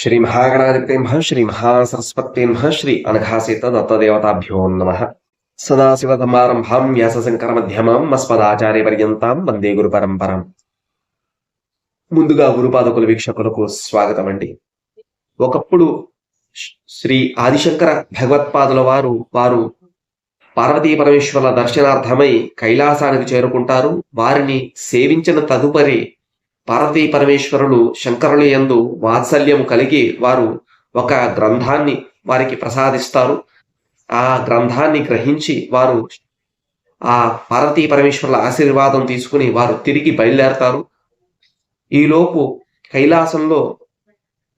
శ్రీ మహాగణాధిపతి శ్రీ మహాసరస్వతి శ్రీ అనఘాసీత దత్తదేవతాభ్యో నమ సదాశివసమారంభాం వ్యాసశంకర మధ్యమాం మస్మదాచార్య పర్యంతం వందే గురు పరంపరం ముందుగా గురుపాదకుల వీక్షకులకు స్వాగతం అండి. ఒకప్పుడు శ్రీ ఆదిశంకర భగవత్పాదుల వారు వారు పార్వతీ పరమేశ్వరుల దర్శనార్థమై కైలాసానికి చేరుకుంటారు. వారిని సేవించిన తదుపరి పార్వతీ పరమేశ్వరులు శంకరుల యందు వాత్సల్యము కలిగి వారు ఒక గ్రంథాన్ని వారికి ప్రసాదిస్తారు. ఆ గ్రంథాన్ని గ్రహించి వారు ఆ పార్వతీ పరమేశ్వరుల ఆశీర్వాదం తీసుకుని వారు తిరిగి బయలుదేరతారు. ఈలోపు కైలాసంలో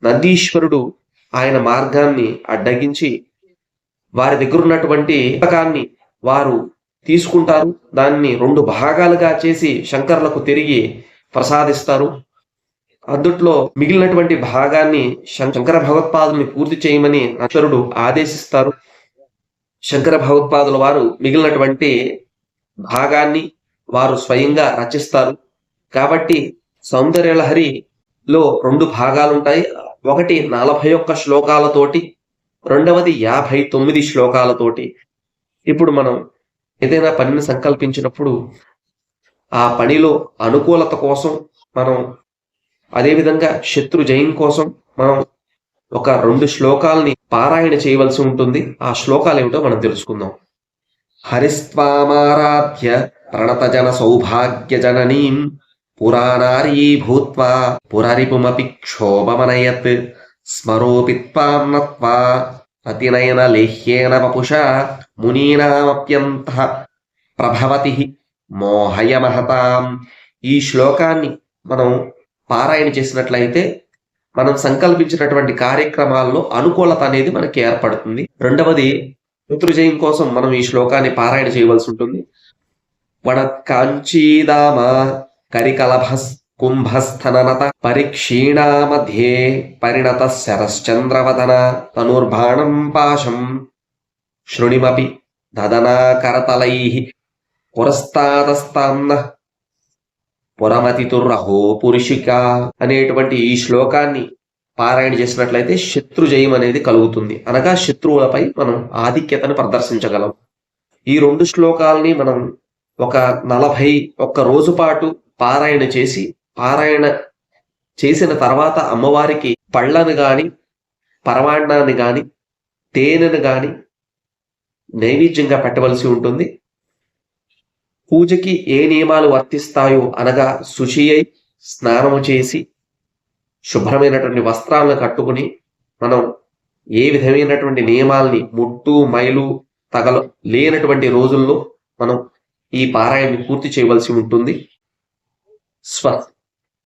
నందీశ్వరుడు ఆయన మార్గాన్ని అడ్డగించి వారి దగ్గర ఉన్నటువంటి పుస్తకాన్ని వారు తీసుకుంటారు. దాన్ని రెండు భాగాలుగా చేసి శంకర్లకు తిరిగి ప్రసాదిస్తారు. అందుట్లో మిగిలినటువంటి భాగాన్ని శంకర భగవత్పాదుల్ని పూర్తి చేయమని అక్షరుడు ఆదేశిస్తారు. శంకర భగవత్పాదుల వారు మిగిలినటువంటి భాగాన్ని వారు స్వయంగా రచిస్తారు. కాబట్టి సౌందర్యలహరిలో రెండు భాగాలు ఉంటాయి ఒకటి నలభై ఒక్క శ్లోకాలతోటి రెండవది యాభై తొమ్మిది శ్లోకాలతోటి. ఇప్పుడు మనం ఏదైనా పనిని సంకల్పించినప్పుడు ఆ పనిలో అనుకూలత కోసం మనం అదేవిధంగా శత్రు జయం కోసం మనం ఒక రెండు శ్లోకాలని పారాయణ చేయవలసి ఉంటుంది. ఆ శ్లోకాలు ఏమిటో మనం తెలుసుకుందాం. హరిస్వామారాధ్య ప్రణత జన సౌభాగ్య జననీం పురాణారీ భూత్వా పురరిపుమపి క్షోభమనయత్ స్మరోపి త్వాం నత్వా అతినయన లేహ్యేన వపుష మునీనామప్యంత ప్రభవతి మోహయ మహతాం ఈ శ్లోకాన్ని మనం పారాయణ చేసినట్లయితే మనం సంకల్పించినటువంటి కార్యక్రమాల్లో అనుకూలత అనేది మనకి ఏర్పడుతుంది. రెండవది శత్రుజయం కోసం మనం ఈ శ్లోకాన్ని పారాయణ చేయవలసి ఉంటుంది. వడ కాంచీదామ కరికలభస్ కుంభస్థననత పరిక్షీణామధ్యే పరిణత శరశ్చంద్రవదన తనుర్బాణం పాశం. శృణిమపి దదనా కరతలై పురస్తాదస్తాన్న పురమతితుర్రహో పురుషిక అనేటువంటి ఈ శ్లోకాన్ని పారాయణ చేసినట్లయితే శత్రు జయం అనేది కలుగుతుంది. అనగా శత్రువులపై మనం ఆధిక్యతను ప్రదర్శించగలం. ఈ రెండు శ్లోకాలని మనం ఒక నలభై ఒక్క రోజు పాటు పారాయణ చేసి పారాయణ చేసిన తర్వాత అమ్మవారికి పళ్ళను గాని పరమాన్నాన్ని గాని తేనెను గాని నైవేద్యంగా పెట్టవలసి ఉంటుంది. పూజకి ఏ నియమాలు వర్తిస్తాయో అనగా శుచి అయి స్నానము చేసి శుభ్రమైనటువంటి వస్త్రాలను కట్టుకుని మనం ఏ విధమైనటువంటి నియమాల్ని ముట్టు మైలు తగల లేనటువంటి రోజుల్లో మనం ఈ పారాయణని పూర్తి చేయవలసి ఉంటుంది. స్వ